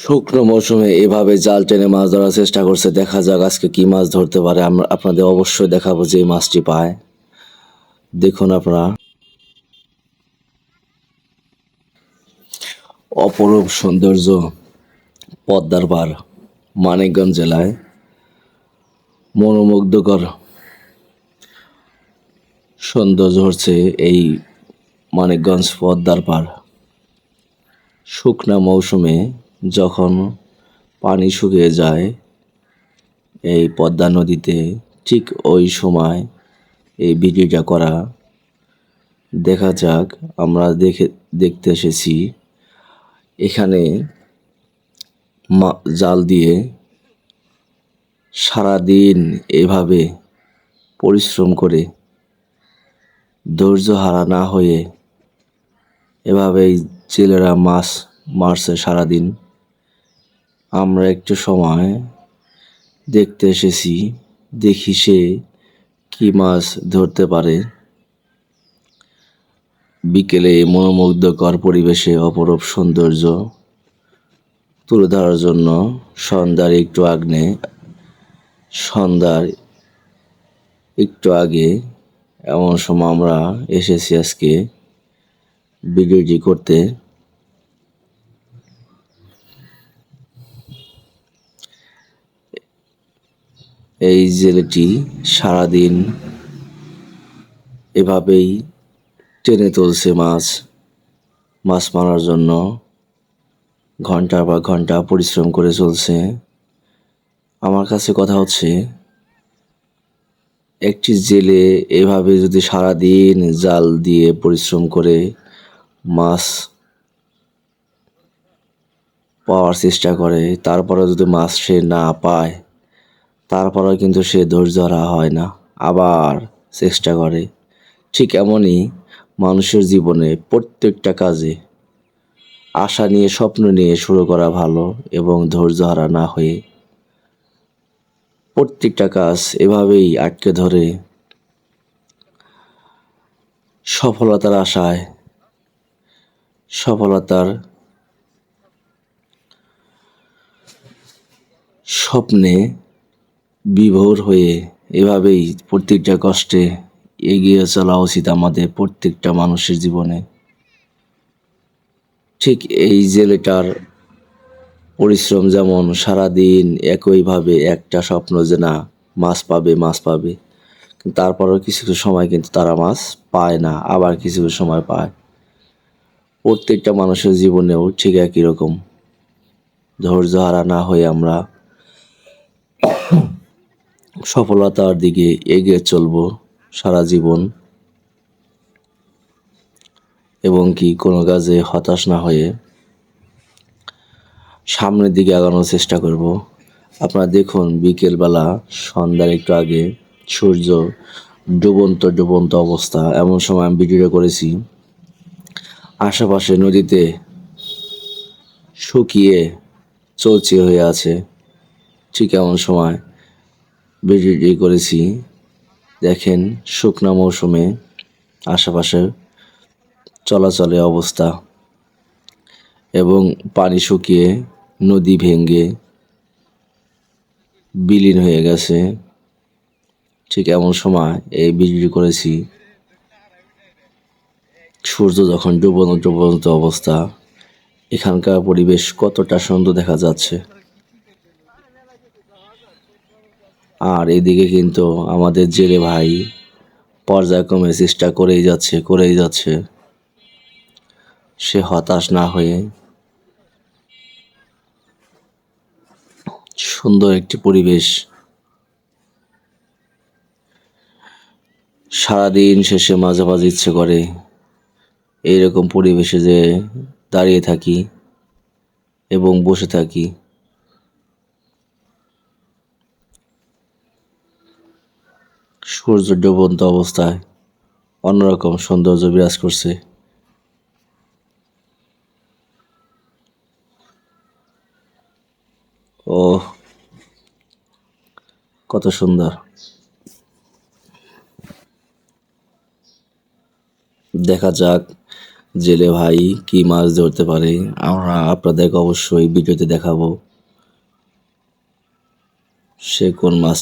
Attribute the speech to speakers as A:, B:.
A: শুকনো মৌসুমে এভাবে জাল টেনে মাছ ধরার চেষ্টা করছে, দেখা যাক আজকে কি মাছ ধরতে পারে। আমরা আপনাদের অবশ্যই দেখাবো যে মাছটি পায়। দেখুন আপনারা। অপরূপ সৌন্দর্য পদ্মার পার মানিকগঞ্জ জেলায়। মনোমুগ্ধকর সৌন্দর্য হচ্ছে এই মানিকগঞ্জ পদ্মার পার শুকনা মৌসুমে যখন পানি শুকিয়ে যায়, এই পদ্মা নদীতে ঠিক ওই সময় এই ভিডিওটা করা দেখা যাক, আমরা দেখে, দেখতে এসেছি। এখানে জাল দিয়ে সারাদিন এভাবে পরিশ্রম করে ধৈর্য হারা না হয়ে এভাবেই জেলেরা মাছ, মারছে সারাদিন। আমরা একটু সময় দেখতে এসেছি, দেখি সে কি মাছ ধরতে পারে। বিকেলে মনোমুগ্ধকর পরিবেশে অপরূপ সৌন্দর্য তুলে ধরার জন্য সন্ধ্যার একটু আগ্নে, সন্ধ্যার একটু আগে এমন সময় আমরা এসেছি আজকে ভিডিওটি করতে। এই জেলেটি সারাদিন এভাবেই টেনে তুলছে মাছ। মাছ মারার জন্য ঘণ্টার পর ঘণ্টা পরিশ্রম করে চলছে। আমার কাছে কথা হচ্ছে, একটি জেলে এভাবে যদি সারাদিন জাল দিয়ে পরিশ্রম করে মাছ পাওয়ার চেষ্টা করে তারপরে যদি মাছ সে না পায় তারপরেও কিন্তু সে ধৈর্য হয় না, আবার চেষ্টা করে। ঠিক এমনই মানুষের জীবনে প্রত্যেকটা কাজে আশা নিয়ে, স্বপ্ন নিয়ে শুরু করা ভালো এবং ধৈর্য হারা না হয়ে প্রত্যেকটা কাজ এভাবেই আটকে ধরে সফলতার আশায়। সফলতার স্বপ্নে বিভোর হয়ে এভাবেই প্রত্যেকটা কষ্টে এগিয়ে চলা উচিত আমাদের প্রত্যেকটা মানুষের জীবনে। ঠিক এই জেলেটার পরিশ্রম যেমন সারাদিন একইভাবে একটা স্বপ্ন যে না, মাছ পাবে মাছ পাবে। তারপরেও কিছু কিছু সময় কিন্তু তারা মাছ পায় না, আবার কিছু কিছু সময় পায়। প্রত্যেকটা মানুষের জীবনেও ঠিক একই রকম। ধৈর্য হারা না হয়ে আমরা সফলতার দিকে এগিয়ে চলব সারা জীবন এবং কি কোনো কাজে হতাশ না হয়ে সামনের দিকে আগানোর চেষ্টা করব। আপনারা দেখুন, বিকেলবেলা, সন্ধ্যার একটু আগে সূর্য ডুবন্ত ডুবন্ত অবস্থা। এমন সময় আমি ভিডিওটা করেছি। আশেপাশে নদীতে শুকিয়ে চলছে হয়ে আছে। ঠিক এমন সময় ভিডিওটি করেছি। দেখেন, শুকনা মৌসুমে আশেপাশে চলাচলের অবস্থা এবং পানি শুকিয়ে নদী ভেঙ্গে বিলীন হয়ে গেছে। ঠিক এমন সময় এই ভিডিওটি করেছি। সূর্য যখন ডুবন্ত ডুবন্ত অবস্থা, এখানকার পরিবেশ কতটা সুন্দর দেখা যাচ্ছে। আর এদিকে কিন্তু আমাদের জেলে ভাই পর্যায়ক্রমে চেষ্টা করেই যাচ্ছে করেই যাচ্ছে। সে হতাশ না হয়ে সুন্দর একটি পরিবেশ সারাদিন শেষে মাঝে মাঝে ইচ্ছে করে এইরকম পরিবেশে যে দাঁড়িয়ে থাকি এবং বসে থাকি। সূর্য ডুবন্ত অবস্থায় অন্যরকম সৌন্দর্য বিরাজ করছে। ও কত সুন্দর। দেখা যাক জেলে ভাই কি মাছ ধরতে পারে। আমরা আপনাদেরকে অবশ্যই ভিডিওতে দেখাবো। সে কোন মাছ